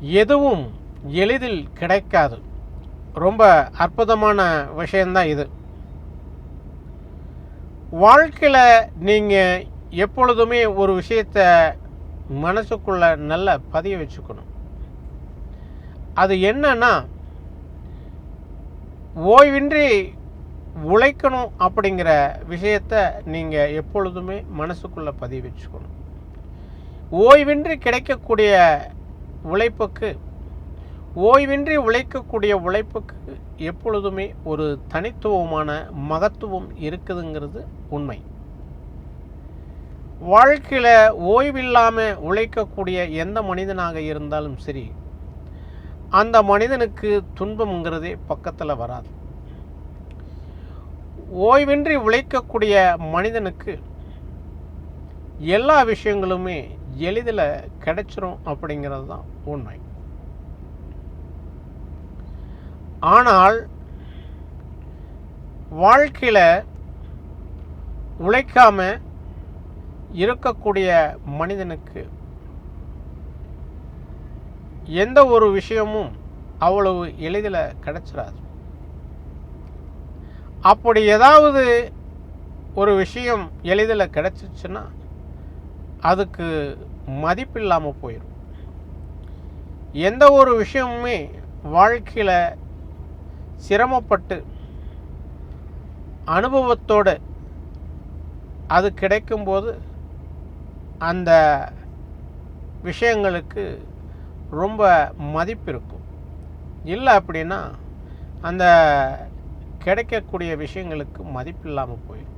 எதுவும் எளிதில் கிடைக்காது. ரொம்ப அற்புதமான விஷயந்தான் இது. வாழ்க்கையில் நீங்கள் எப்பொழுதுமே ஒரு விஷயத்தை மனசுக்குள்ள நல்ல பதிய வச்சுக்கணும். அது என்னன்னா ஓய்வின்றி உழைக்கணும் அப்படிங்கிற விஷயத்த நீங்கள் எப்பொழுதுமே மனசுக்குள்ளே பதிய வச்சுக்கணும். ஓய்வின்றி கிடைக்கக்கூடிய உழைப்புக்கு ஓய்வின்றி உழைக்கக்கூடிய உழைப்புக்கு எப்பொழுதுமே ஒரு தனித்துவமான மகத்துவம் இருக்குதுங்கிறது உண்மை. வாழ்க்கையில் ஓய்வில்லாமல் உழைக்கக்கூடிய எந்த மனிதனாக இருந்தாலும் சரி அந்த மனிதனுக்கு துன்பம்ங்கிறதே பக்கத்தில் வராது. ஓய்வின்றி உழைக்கக்கூடிய மனிதனுக்கு எல்லா விஷயங்களுமே எளிதில் கிடைச்சிரும் அப்படிங்கிறது தான் உண்மை. ஆனால் வாழ்க்கையில் உழைக்காம இருக்கக்கூடிய மனிதனுக்கு எந்த ஒரு விஷயமும் அவ்வளவு எளிதில் கிடைச்சிடாது அப்படி ஏதாவது ஒரு விஷயம் எளிதில் கிடைச்சிச்சுன்னா அதுக்கு மதிப்பில்லாமல் போயிடும் எந்த ஒரு விஷயமுமே வாழ்க்கையில் சிரமப்பட்டு அனுபவத்தோடு அது கிடைக்கும்போது அந்த விஷயங்களுக்கு ரொம்ப மதிப்பு இருக்கும் இல்லை அப்படின்னா அந்த கிடைக்கக்கூடிய விஷயங்களுக்கு மதிப்பு இல்லாமல் போயிடும்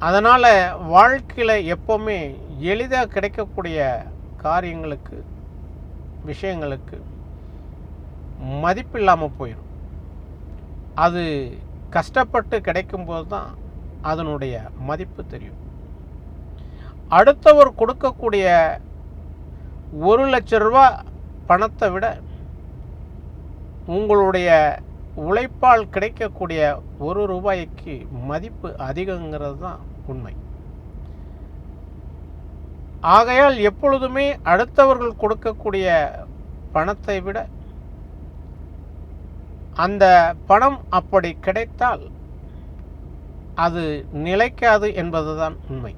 அதனால் வாழ்க்கையில் எப்போவுமே எளிதாக கிடைக்கக்கூடிய காரியங்களுக்கு விஷயங்களுக்கு மதிப்பு இல்லாமல் போயிடும் அது கஷ்டப்பட்டு கிடைக்கும்போது தான் அதனுடைய மதிப்பு தெரியும். அடுத்தவர் கொடுக்கக்கூடிய ஒரு லட்ச ரூபா பணத்தை விட உங்களுடைய உழைப்பால் கிடைக்கக்கூடிய ஒரு ரூபாய்க்கு மதிப்பு அதிகங்கிறது தான் உண்மை. ஆகையால் எப்பொழுதுமே அடுத்தவர்கள் கொடுக்கக்கூடிய பணத்தை விட அந்த பணம் அப்படி கிடைத்தால் அது நிலைக்காது என்பதுதான் உண்மை.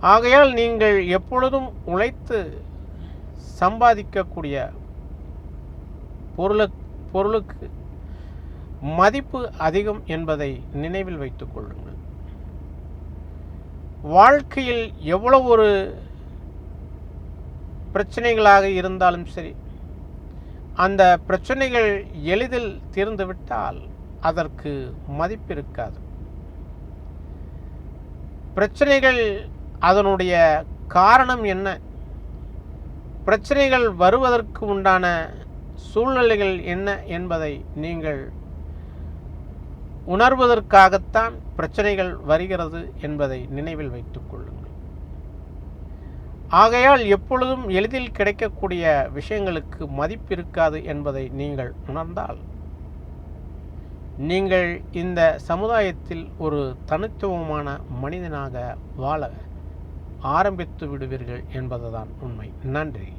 ஆகையால் நீங்கள் எப்பொழுதும் உழைத்து சம்பாதிக்கக்கூடிய பொருளுக்கு பொருளுக்கு மதிப்பு அதிகம் என்பதை நினைவில் வைத்துக் கொள்ளுங்கள். வாழ்க்கையில் எவ்வளவு ஒரு பிரச்சனைகளாக இருந்தாலும் சரி அந்த பிரச்சனைகள் எளிதில் தீர்ந்துவிட்டால் அதற்கு மதிப்பு இருக்காது. பிரச்சனைகள் அதனுடைய காரணம் என்ன? பிரச்சனைகள் வருவதற்கு உண்டான சூழ்நிலைகள் என்ன என்பதை நீங்கள் உணர்வதற்காகத்தான் பிரச்சனைகள் வருகிறது என்பதை நினைவில் வைத்துக் கொள்ளுங்கள். ஆகையால் எப்பொழுதும் எளிதில் கிடைக்கக்கூடிய விஷயங்களுக்கு மதிப்பு இருக்காது என்பதை நீங்கள் உணர்ந்தால் நீங்கள் இந்த சமுதாயத்தில் ஒரு தனித்துவமான மனிதனாக வாழ ஆரம்பித்து விடுவீர்கள் என்பதுதான் உண்மை. நன்றி.